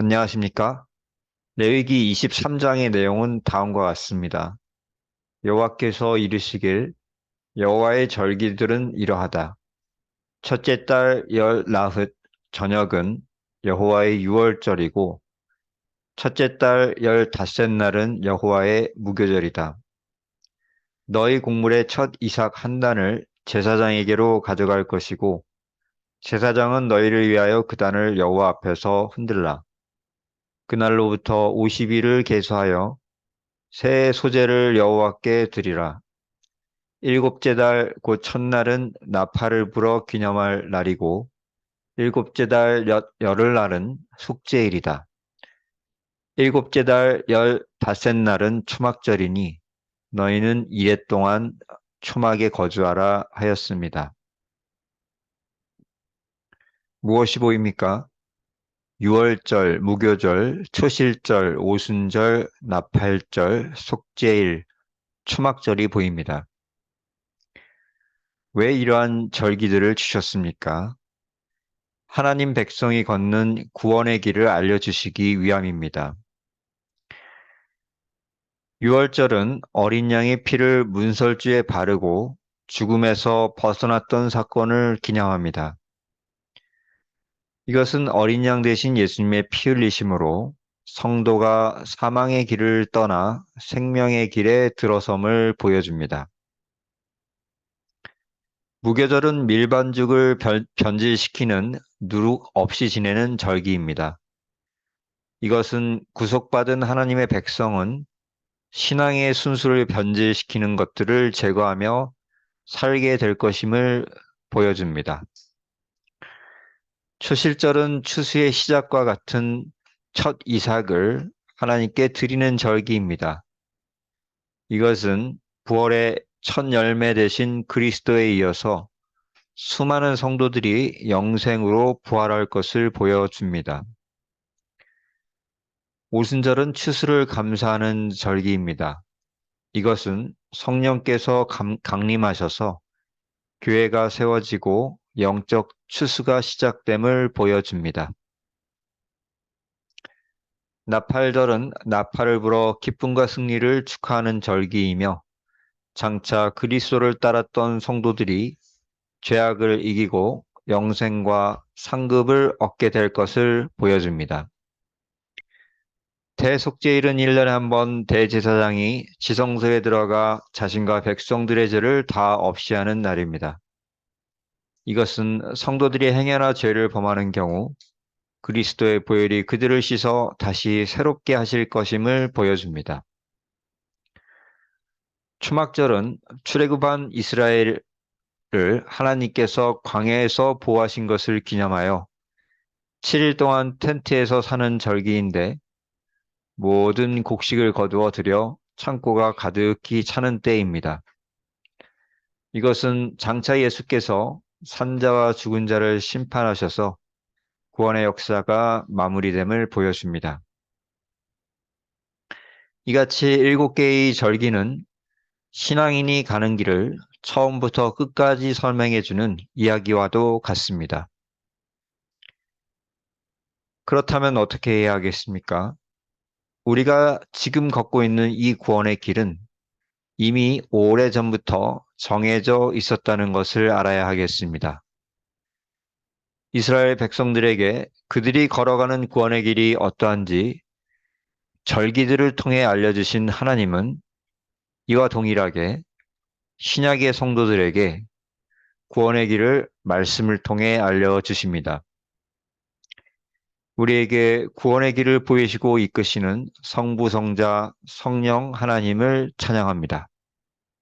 안녕하십니까? 레위기 23장의 내용은 다음과 같습니다. 여호와께서 이르시길 여호와의 절기들은 이러하다. 첫째 달 열 나흘 저녁은 여호와의 유월절이고 첫째 달열 닷새 날은 여호와의 무교절이다. 너희 곡물의 첫 이삭 한 단을 제사장에게로 가져갈 것이고 제사장은 너희를 위하여 그 단을 여호와 앞에서 흔들라. 그날로부터 50일을 계수하여 새 소재를 여호와께 드리라. 일곱째 달 곧 첫날은 나팔을 불어 기념할 날이고 일곱째 달 열흘 날은 숙제일이다. 일곱째 달열 닷새 날은 초막절이니 너희는 이래 동안 초막에 거주하라 하였습니다. 무엇이 보입니까? 유월절, 무교절, 초실절, 오순절, 나팔절, 속죄일, 초막절이 보입니다. 왜 이러한 절기들을 주셨습니까? 하나님 백성이 걷는 구원의 길을 알려주시기 위함입니다. 유월절은 어린 양의 피를 문설주에 바르고 죽음에서 벗어났던 사건을 기념합니다. 이것은 어린 양 대신 예수님의 피 흘리심으로 성도가 사망의 길을 떠나 생명의 길에 들어섬을 보여줍니다. 무교절은 밀반죽을 변질시키는 누룩 없이 지내는 절기입니다. 이것은 구속받은 하나님의 백성은 신앙의 순수를 변질시키는 것들을 제거하며 살게 될 것임을 보여줍니다. 초실절은 추수의 시작과 같은 첫 이삭을 하나님께 드리는 절기입니다. 이것은 9월의 첫 열매 대신 그리스도에 이어서 수많은 성도들이 영생으로 부활할 것을 보여줍니다. 오순절은 추수를 감사하는 절기입니다. 이것은 성령께서 강림하셔서 교회가 세워지고 영적 추수가 시작됨을 보여줍니다. 나팔절은 나팔을 불어 기쁨과 승리를 축하하는 절기이며 장차 그리스도를 따랐던 성도들이 죄악을 이기고 영생과 상급을 얻게 될 것을 보여줍니다. 대속죄일은 1년에 한 번 대제사장이 지성소에 들어가 자신과 백성들의 죄를 다 없이 하는 날입니다. 이것은 성도들이 행여나 죄를 범하는 경우 그리스도의 보혈이 그들을 씻어 다시 새롭게 하실 것임을 보여줍니다. 추막절은 출애굽한 이스라엘을 하나님께서 광야에서 보호하신 것을 기념하여 7일 동안 텐트에서 사는 절기인데 모든 곡식을 거두어 들여 창고가 가득히 차는 때입니다. 이것은 장차 예수께서 산자와 죽은 자를 심판하셔서 구원의 역사가 마무리됨을 보여줍니다. 이같이 일곱 개의 절기는 신앙인이 가는 길을 처음부터 끝까지 설명해주는 이야기와도 같습니다. 그렇다면 어떻게 해야 하겠습니까? 우리가 지금 걷고 있는 이 구원의 길은 이미 오래전부터 정해져 있었다는 것을 알아야 하겠습니다. 이스라엘 백성들에게 그들이 걸어가는 구원의 길이 어떠한지 절기들을 통해 알려주신 하나님은 이와 동일하게 신약의 성도들에게 구원의 길을 말씀을 통해 알려주십니다. 우리에게 구원의 길을 보이시고 이끄시는 성부, 성자, 성령 하나님을 찬양합니다.